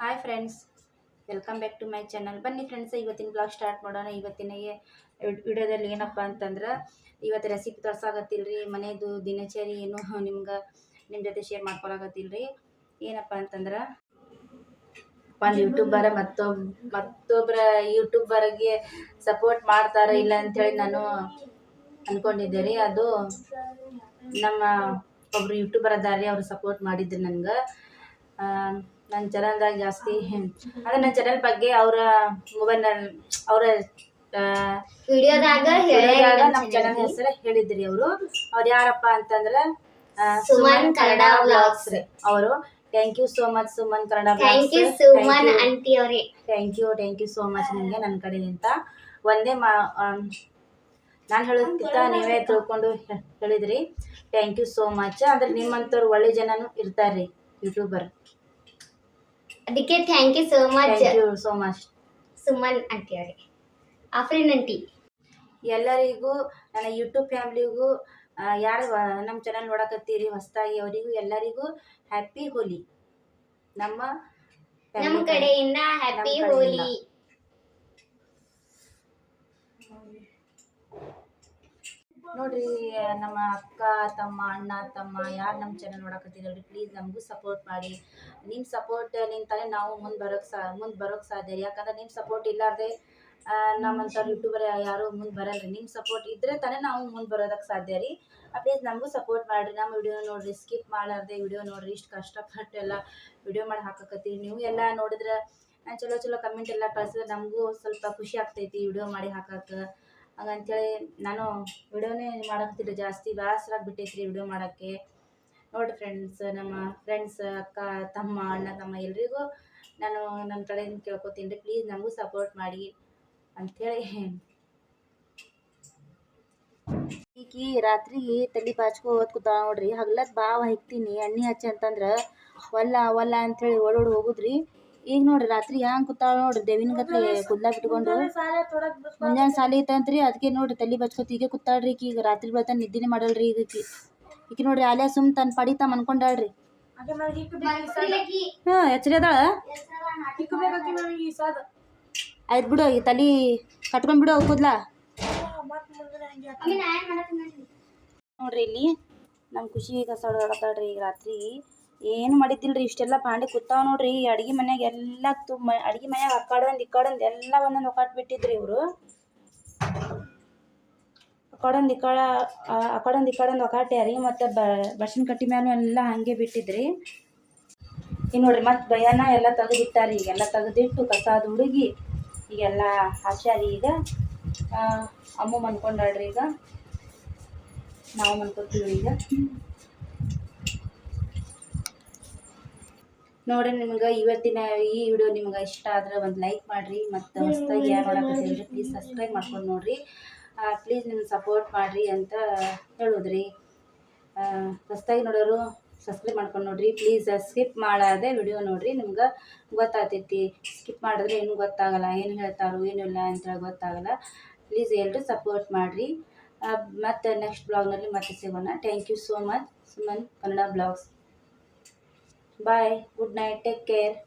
Hi friends welcome back to my channel ಬನ್ನಿ friends ಇವತ್ತಿನ blog start ಮಾಡೋಣ. ಇವತ್ತಿನ ವಿಡಿಯೋದಲ್ಲಿ ಏನಪ್ಪ ಅಂತಂದ್ರೆ, ಇವತ್ತು ರೆಸಿಪಿ ತೋರ್ಸಾಕತ್ತಿಲ್ರಿ. ಮನೆಯದು ದಿನಚರಿ ಏನು ನಿಮ್ಗೆ ನಿಮ್ಮ ಜೊತೆ ಶೇರ್ ಮಾಡ್ಕೊಳಕತ್ತಿಲ್ರಿ. ಏನಪ್ಪ ಅಂತಂದ್ರೆ, ಒಂದು ಯೂಟ್ಯೂಬರ ಮತ್ತೊಬ್ ಮತ್ತೊಬ್ಬರ ಯೂಟ್ಯೂಬರ್ಗೆ ಸಪೋರ್ಟ್ ಮಾಡ್ತಾರ ಇಲ್ಲ ಅಂಥೇಳಿ ನಾನು ಅಂದ್ಕೊಂಡಿದ್ದೆ ರೀ. ಅದು ನಮ್ಮ ಒಬ್ರು ಯೂಟ್ಯೂಬರ್ ಅದಾರ ಅವ್ರು ಸಪೋರ್ಟ್ ಮಾಡಿದ್ರು ನನ್ಗೆ. ನನ್ನ ಚಾನಲ್ದಾಗ ಜಾಸ್ತಿ. ಅಂದ್ರೆ ನನ್ನ ಚಾನಲ್ ಬಗ್ಗೆ ಅವರ ಮೊಬೈಲ್ನಲ್ಲಿ ಅವರ ವಿಡಿಯೋದಾಗ ನಮ್ಮ ಚಾನಲ್ ಹೆಸರು ಹೇಳಿದ್ರಿ ಅವರು. ಅವ್ರು ಯಾರಪ್ಪ ಅಂತಂದ್ರೆ ಸುಮನ್ ಕನ್ನಡ vlogs. ಅವರು. Thank you so much Suman Kannada thank you Suman aunty ಅವರೇ. Thank you thank you so much ನಿಮಗೆ ನನ್ನ ಕಡೆಯಿಂದ ಒಂದೇ ಮಾ ನಾನು ಹೇಳೋದಕ್ಕಿಂತ ನೀವೇ ತಿಳ್ಕೊಂಡು ಹೇಳಿದ್ರಿ. ಥ್ಯಾಂಕ್ ಯು ಸೋ ಮಚ್ ಅಂದ್ರೆ ನಿಮ್ಮಂಥವ್ರು ಒಳ್ಳೆ ಜನನು ಇರ್ತಾರೆ ಯೂಟ್ಯೂಬರ್ ಅದಕ್ಕೆ thank you so much thank you so much Suman aunty ಅವರಿಗೆ ಆಫ್ರಿನ್ ಆಂಟಿ ಎಲ್ಲರಿಗೂ ನನ್ನ ಯೂಟ್ಯೂಬ್ ಫ್ಯಾಮ್ಲಿಗೂ ಯಾರು ನಮ್ಮ ಚಾನಲ್ ನೋಡಕತ್ತೀರಿ ಹೊಸದಾಗಿ ಅವರಿಗೂ ಎಲ್ಲರಿಗೂ ಹ್ಯಾಪಿ ಹೋಲಿ ನಮ್ಮ ನಮ್ಮ ಕಡೆಯಿಂದ ಹ್ಯಾಪಿ ಹೋಲಿ ನೋಡ್ರಿ, ನಮ್ಮ ಅಕ್ಕ, ತಮ್ಮ, ಅಣ್ಣ, ತಮ್ಮ, ಯಾರು ನಮ್ಮ ಚಾನಲ್ ನೋಡಕತ್ತಿದ್ರಿ ಪ್ಲೀಸ್ ನಮಗೂ ಸಪೋರ್ಟ್ ಮಾಡಿ. ನಿಮ್ಮ ಸಪೋರ್ಟ್ ನಿಂತಾನೆ ನಾವು ಮುಂದೆ ಬರೋಕ್ಕೆ ಸಾ, ಮುಂದೆ ಬರೋಕ್ಕೆ ಸಾಧ್ಯ ರೀ. ಯಾಕಂದ್ರೆ ನಿಮ್ಮ ಸಪೋರ್ಟ್ ಇಲ್ಲಾರ್ದೆ ನಮ್ಮಂತ ಯೂಟ್ಯೂಬರ್ ಯಾರು ಮುಂದೆ ಬರಲ್ಲ ನಿಮ್ಮ ಸಪೋರ್ಟ್ ಇದ್ರೆ ತಾನೇ ನಾವು ಮುಂದೆ ಬರೋದಕ್ಕೆ ಸಾಧ್ಯ ರೀ. ಪ್ಲೀಸ್ ನಮಗೂ ಸಪೋರ್ಟ್ ಮಾಡಿರಿ. ನಮ್ಮ ವಿಡಿಯೋ ನೋಡಿರಿ ಸ್ಕಿಪ್ ಮಾಡಾರ್ದೆ ವಿಡಿಯೋ ನೋಡಿರಿ. ಇಷ್ಟು ಕಷ್ಟಪಟ್ಟು ಎಲ್ಲ ವಿಡಿಯೋ ಮಾಡಿ ಹಾಕಕತ್ತೀವಿ ನೀವು ಎಲ್ಲ ನೋಡಿದ್ರೆ ಚಲೋ ಚಲೋ ಕಮೆಂಟ್ ಎಲ್ಲ ಕಳ್ಸಿದ್ರೆ ನಮಗೂ ಸ್ವಲ್ಪ ಖುಷಿ ಆಗ್ತೈತಿ ವಿಡಿಯೋ ಮಾಡಿ ಹಾಕಕ್ಕೆ ಹಂಗಂತೇಳಿ ನಾನು ವಿಡಿಯೋನೇ ಮಾಡಾಕತ್ತಿದ್ದೆ ಜಾಸ್ತಿ ಬೇಸರ ಬಿಟ್ಟೈತ್ರಿ ವಿಡಿಯೋ ಮಾಡೋಕ್ಕೆ. ನೋಡಿ ಫ್ರೆಂಡ್ಸ್ ನಮ್ಮ ಫ್ರೆಂಡ್ಸ್ ಅಕ್ಕ, ತಮ್ಮ, ಅಣ್ಣ, ತಮ್ಮ ಎಲ್ರಿಗೂ ನಾನು ನನ್ನ ಕಡೆಯಿಂದ ಕೇಳ್ಕೊತೀನಿ ರೀ ಪ್ಲೀಸ್ ನಮಗೂ ಸಪೋರ್ಟ್ ಮಾಡಿ ಅಂಥೇಳಿ ಈಕಿ ರಾತ್ರಿ ತಲೆ ಬಾಚ್ಕೊ ಓದ್ ನೋಡ್ರಿ ಹಗ್ಲತ್ ಬಾವ ಹಿಕ್ತೀನಿ ಎಣ್ಣೆ ಹಚ್ಚಿ ಅಂತಂದ್ರೆ, ಒಲ್ಲ ಒಲ್ಲ ಅಂಥೇಳಿ ಓಡೋಡಿ ಹೋಗುದ್ರಿ. ಈಗ ನೋಡ್ರಿ ರಾತ್ರಿ ಹ್ಯಾಂಗ ಕೂತಾಳ ನೋಡ್ರಿ ದೇವಿನ ಗತ್ಲೆ ಕುದ್ಲ ಬಿಟ್ಕೊಂಡು ಮುಂಜಾನೆ ಸಾಲಿ ಐತಂತ್ರಿ ಅದಕ್ಕೆ ನೋಡ್ರಿ ತಲೆ ಬಚ್ಕೋತ ಈಗ ಕೂತಾಳ್ರಿ ಈಗ ರಾತ್ರಿ ಬೆಳ್ತಾನ ನಿದ್ದಿನೇ ಮಾಡಲ್ರಿ ಈಗ ಈಕಿ. ನೋಡ್ರಿ ಅಲ್ಲೇ ಸುಮ್ ತನ್ನ ಪಡಿತಾ ಅನ್ಕೊಂಡಾಳ್ರಿ. ಹಾ, ಎಚ್ಚರಿ ಅದಾಳ? ಆಯ್ತು ಬಿಡು, ಈ ತಲೆ ಕಟ್ಕೊಂಡ್ ಬಿಡು ಕೂದ್ಲ. ನೋಡ್ರಿ ಇಲ್ಲಿ ನಮ್ಮ ಖುಷಿ ಕಸ ಹೊಡ್ದಾಡ್ತಾಳ್ರಿ ಈಗ ರಾತ್ರಿ. ಏನು ಮಾಡಿದ್ದಿಲ್ರಿ? ಇಷ್ಟೆಲ್ಲ ಪಾಂಡೆ ಕೂತಾವ ನೋಡ್ರಿ. ಅಡ್ಗೆ ಮನ್ಯಾಗ ಎಲ್ಲ ತುಂಬ, ಅಡ್ಗೆ ಮನ್ಯಾಗ ಅಕ್ಕಾಡೊಂದು, ಇಕ್ಕಾಡೊಂದು ಎಲ್ಲ ಒಂದೊಂದು ಬಿಟ್ಟಿದ್ರಿ ಇವರು. ಅಕ್ಕಾಡೊಂದು ಇಕ್ಕಾಡ ಅಕ್ಕಾಡೊಂದು, ಇಕ್ಕಾಡೊಂದು ಒಕಾಟ್ಯಾರಿ ಮತ್ತು ಬಸಿನ ಕಟ್ಟಿ ಮ್ಯಾಲೂ ಎಲ್ಲ ಹಾಗೆ ಬಿಟ್ಟಿದ್ರಿ. ಈಗ ನೋಡ್ರಿ, ಮತ್ತು ಭಯನ ಎಲ್ಲ ತೆಗೆದಿಟ್ಟಾರಿ. ಈಗೆಲ್ಲ ತೆಗೆದಿಟ್ಟು ಕಸಾದ ಹುಡುಗಿ, ಈಗೆಲ್ಲ ಹಾಸ್ಯಾರಿ ಈಗ. ಅಮ್ಮ ಮನ್ಕೊಂಡಾಳ್ರಿ ಈಗ. ನಾವು ಮನ್ಕೊತೀವಿ ಈಗ. ನೋಡ್ರಿ ನಿಮ್ಗೆ ಇವತ್ತಿನ ಈ ವಿಡಿಯೋ ನಿಮ್ಗೆ ಇಷ್ಟ ಆದ್ರೆ ಒಂದು ಲೈಕ್ ಮಾಡಿರಿ ಮತ್ತು ಹೊಸದಾಗಿ ಯಾರು ನೋಡಕತ್ತೀರಿ ಪ್ಲೀಸ್ ಸಬ್ಸ್ಕ್ರೈಬ್ ಮಾಡ್ಕೊಂಡು ನೋಡ್ರಿ. ಪ್ಲೀಸ್ ನಿಮ್ಗೆ ಸಪೋರ್ಟ್ ಮಾಡಿರಿ ಅಂತ ಹೇಳೋದ್ರಿ. ಹೊಸದಾಗಿ ನೋಡೋರು ಸಬ್ಸ್ಕ್ರೈಬ್ ಮಾಡ್ಕೊಂಡು ನೋಡ್ರಿ. ಪ್ಲೀಸ್ ಸ್ಕಿಪ್ ಮಾಡದೆ ವಿಡಿಯೋ ನೋಡ್ರಿ ನಿಮ್ಗೆ ಗೊತ್ತಾಗ್ತೈತಿ. ಸ್ಕಿಪ್ ಮಾಡಿದ್ರೆ ಏನು ಗೊತ್ತಾಗಲ್ಲ ಏನು ಹೇಳ್ತಾರೋ ಏನು ಇಲ್ಲ ಅಂತೇಳಿ ಗೊತ್ತಾಗಲ್ಲ. ಪ್ಲೀಸ್ ಎಲ್ಲರೂ ಸಪೋರ್ಟ್ ಮಾಡಿರಿ. ಮತ್ತು ನೆಕ್ಸ್ಟ್ ಬ್ಲಾಗ್ನಲ್ಲಿ ಮತ್ತೆ ಸಿಗೋಣ. Thank you so much Suman Kannada blogs Bye. Good night. Take care.